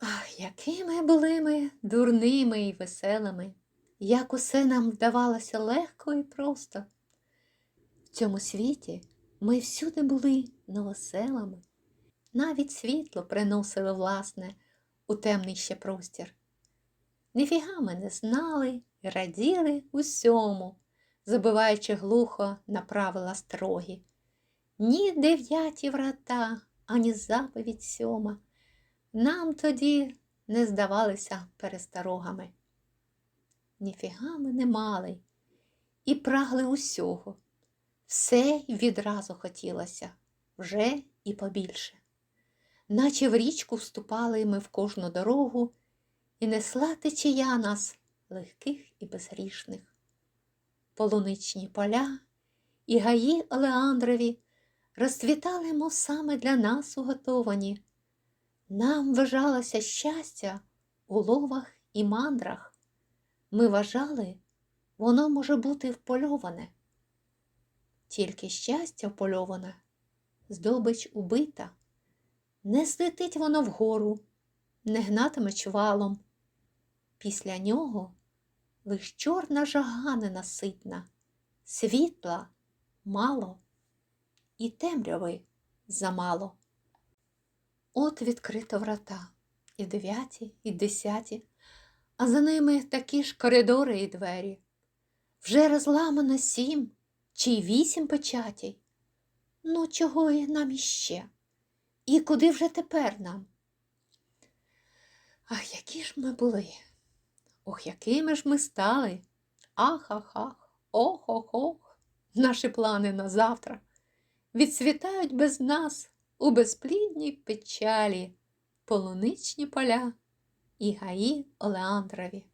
Ах, якими були ми дурними і веселими, як усе нам вдавалося легко і просто. В цьому світі ми всюди були новоселами, навіть світло приносили власне у темний ще простір. Ніфіга ми не знали і раділи усьому, забиваючи глухо на правила строгі. Ні дев'яті врата, ані заповідь сьома нам тоді не здавалися пересторогами. Ніфіга ми не мали і прагли усього. Все відразу хотілося, вже і побільше. Наче в річку вступали ми в кожну дорогу, і несла течія нас легких і безгрішних. Полуничні поля і гаї Олеандрові розцвітали мов саме для нас уготовані. Нам вважалося щастя у ловах і мандрах. Ми вважали, воно може бути впольоване. Тільки щастя впольоване, здобич убита, не злетить воно вгору, не гнатиме чвалом. Після нього лиш чорна жага ненаситна, світла мало і темряви замало. От відкрито врата, і дев'яті, і десяті, а за ними такі ж коридори і двері. Вже розламано сім чи й вісім печатій. Ну, чого і нам іще? І куди вже тепер нам? Ах, які ж ми були? Ох, якими ж ми стали? Ах, ах, ах, ох, ох, ох, наші плани на завтра відсвітають без нас у безплідній печалі полуничні поля і гаї Олеандрові.